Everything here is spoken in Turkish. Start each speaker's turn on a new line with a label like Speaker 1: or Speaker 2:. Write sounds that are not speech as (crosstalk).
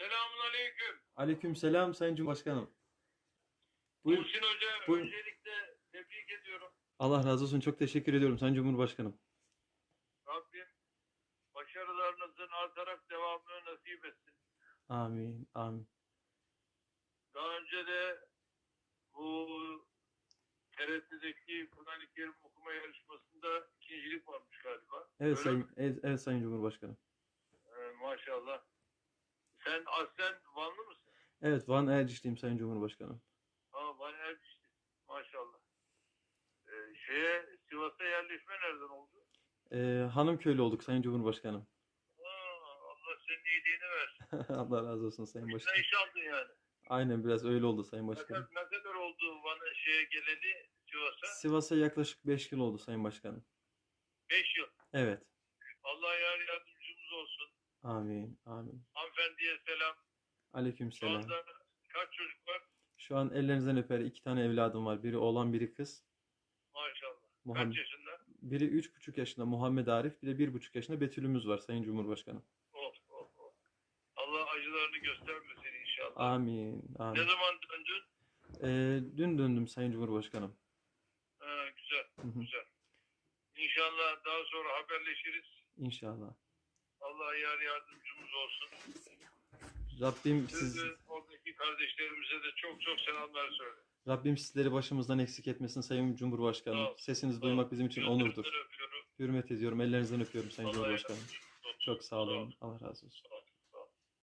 Speaker 1: Selamun aleyküm.
Speaker 2: Aleyküm selam Sayın Cumhurbaşkanım. Buyur.
Speaker 1: Muhsin Hoca
Speaker 2: Buyur.
Speaker 1: öncelikle tebrik ediyorum.
Speaker 2: Allah razı olsun. Çok teşekkür ediyorum Sayın Cumhurbaşkanım.
Speaker 1: Rabbim başarılarınızın artarak devamını nasip etsin.
Speaker 2: Amin. Amin.
Speaker 1: Daha önce de bu TRT'deki Kur'an-ı Kerim okuma yarışmasında ikincilik varmış galiba.
Speaker 2: Evet
Speaker 1: Öyle
Speaker 2: Sayın
Speaker 1: mi?
Speaker 2: evet, evet Sayın Cumhurbaşkanım.
Speaker 1: Ee, maşallah. Sen aslen Vanlı mısın?
Speaker 2: Evet Van Erciş'teyim Sayın Cumhurbaşkanım.
Speaker 1: Ha Van Erciş'ti. Maşallah. Ee, şeye Sivas'a yerleşme nereden oldu?
Speaker 2: Ee, hanım köylü olduk Sayın Cumhurbaşkanım.
Speaker 1: Aa, Allah senin iyiliğini versin. (laughs)
Speaker 2: Allah razı olsun Sayın
Speaker 1: Bizden
Speaker 2: Başkanım.
Speaker 1: iş aldın yani.
Speaker 2: Aynen biraz öyle oldu Sayın
Speaker 1: Ne
Speaker 2: Başkanım.
Speaker 1: kadar, ne kadar oldu Van'a şeye geleli Sivas'a?
Speaker 2: Sivas'a yaklaşık 5 yıl oldu Sayın Başkanım.
Speaker 1: 5 yıl.
Speaker 2: Evet.
Speaker 1: Allah yar yardımcımız olsun.
Speaker 2: Amin. Amin.
Speaker 1: Hanımefendiye selam.
Speaker 2: Aleyküm
Speaker 1: Şu
Speaker 2: selam.
Speaker 1: anda kaç çocuk var?
Speaker 2: Şu an ellerinizden öper iki tane evladım var. Biri oğlan biri kız.
Speaker 1: Maşallah.
Speaker 2: Muhammed.
Speaker 1: Kaç yaşında?
Speaker 2: Biri üç buçuk yaşında Muhammed Arif. Bir de bir buçuk yaşında Betül'ümüz var Sayın Cumhurbaşkanım.
Speaker 1: Oh, oh, oh. Allah acılarını göstermesin inşallah.
Speaker 2: Amin.
Speaker 1: Ne
Speaker 2: Amin.
Speaker 1: zaman döndün?
Speaker 2: Ee, dün döndüm Sayın Cumhurbaşkanım.
Speaker 1: Ha, güzel,
Speaker 2: Hı hı.
Speaker 1: güzel. İnşallah daha sonra haberleşiriz.
Speaker 2: İnşallah.
Speaker 1: Allah yar yardımcımız olsun.
Speaker 2: Rabbim
Speaker 1: Siz
Speaker 2: siz
Speaker 1: oradaki kardeşlerimize de çok çok selamlar söyle.
Speaker 2: Rabbim sizleri başımızdan eksik etmesin Sayın Cumhurbaşkanım.
Speaker 1: Sağ ol.
Speaker 2: Sesinizi
Speaker 1: Sağ ol.
Speaker 2: duymak bizim için onurdur.
Speaker 1: Öpüyorum.
Speaker 2: Hürmet ediyorum. Ellerinizden öpüyorum Sayın
Speaker 1: Allah
Speaker 2: Cumhurbaşkanım. Çok sağ
Speaker 1: Sağ ol.
Speaker 2: olun. Allah razı olsun.